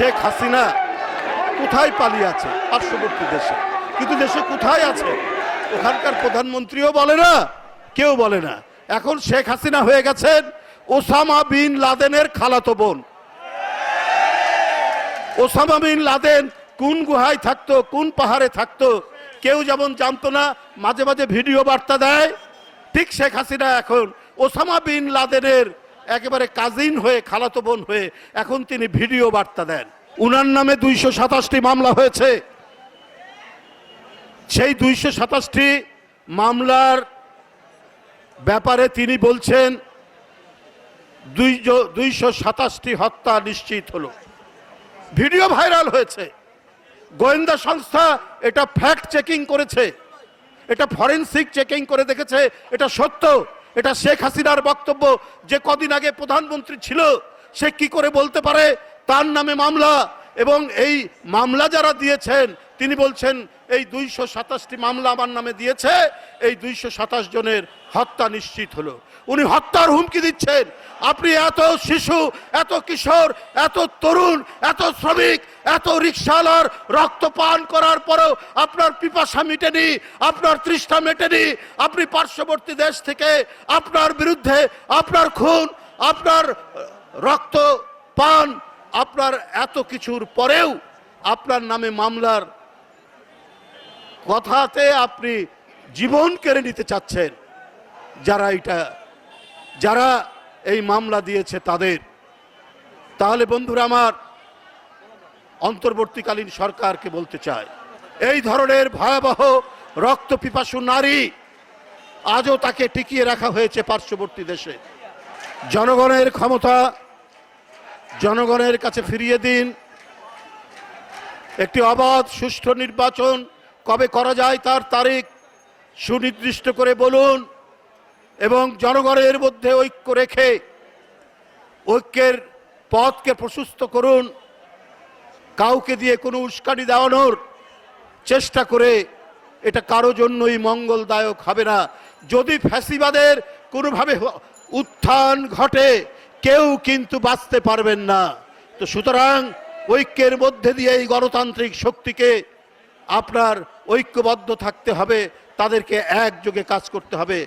শেখ হাসিনা কোথায় পালিয়ে আছে? পার্শ্ববর্তী দেশে। কিন্তু দেশে কোথায় আছে? ওখানকার প্রধানমন্ত্রীও বলে না, কেউ বলে না। এখন শেখ হাসিনা হয়ে গেছেন ওসামা বিন লাদেনের খালাতো বোন। ওসামা বিন লাদেন কোন গুহায় থাকতো, কোন পাহাড়ে থাকতো, কেউ যেমন জানতো না, মাঝে মাঝে ভিডিও বার্তা দেয়। ঠিক শেখ হাসিনা এখন ওসামা বিন লাদেনের একেবারে কাজিন হয়ে, খালাতো বোন হয়ে এখন তিনি ভিডিও বার্তা দেন। উনার নামে দুইশো সাতাশটি মামলা হয়েছে। সেই দুইশো সাতাশটি মামলার ব্যাপারে তিনি বলছেন দুইশো সাতাশটি হত্যা নিশ্চিত হলো। ভিডিও ভাইরাল হয়েছে। গোয়েন্দা সংস্থা এটা ফ্যাক্ট চেকিং করেছে। এটা ফরেন্সিক চেকিং করে দেখেছে। এটা সত্য। এটা শেখ হাসিনার বক্তব্য যে কদিন আগে প্রধানমন্ত্রী ছিল, সে কি করে বলতে পারে? তার নামে মামলা এবং এই মামলা যারা দিয়েছেন, তিনি বলছেন, এই দুইশো সাতাশটি মামলা আমার নামে দিয়েছে, এই দুইশো সাতাশ জনের হত্যা নিশ্চিত হলো। উনি হত্যার হুমকি দিচ্ছেন। আপনি এত শিশু, এত কিশোর, এত তরুণ, এত শ্রমিক, এত রিক্সাওয়ালার রক্ত পান করার পরেও আপনার পিপাসা মেটেনি, আপনার তৃষ্ণা মেটেনি, আপনি পার্শ্ববর্তী দেশ থেকে আপনার বিরুদ্ধে আপনার খুন, আপনার রক্ত পান আপনার এত কিছুর পরেও আপনার নামে মামলার কথাতে আপনি জীবন কেড়ে নিতে চাচ্ছেন। যারা এটা, যারা এই মামলা দিয়েছে তাদের। তাহলে বন্ধুরা আমার অন্তর্বর্তীকালীন সরকারকে বলতে চায় এই ধরনের ভয়াবহ রক্ত পিপাসু নারী আজও তাকে টিকিয়ে রাখা হয়েছে পার্শ্ববর্তী দেশে। জনগণের ক্ষমতা জনগণের কাছে ফিরিয়ে দিন। একটি অবাধ, সুষ্ঠু নির্বাচন কবে করা যায় তার তারিখ সুনির্দিষ্ট করে বলুন এবং জনগণের মধ্যে ঐক্য রেখে ঐক্যের পথকে প্রশস্ত করুন। কাউকে দিয়ে কোনো উস্কানি দেওয়ানোর চেষ্টা করে এটা কারও জন্যই মঙ্গলদায়ক হবে না। যদি ফ্যাসিবাদের কোনোভাবে উত্থান ঘটে কেউ কিন্তু বাঁচতে পারবেন না। তো সুতরাং ঐক্যের মধ্যে দিয়ে এই গণতান্ত্রিক শক্তিকে আপনার ঐক্যবদ্ধ থাকতে হবে, তাদেরকে একযোগে কাজ করতে হবে।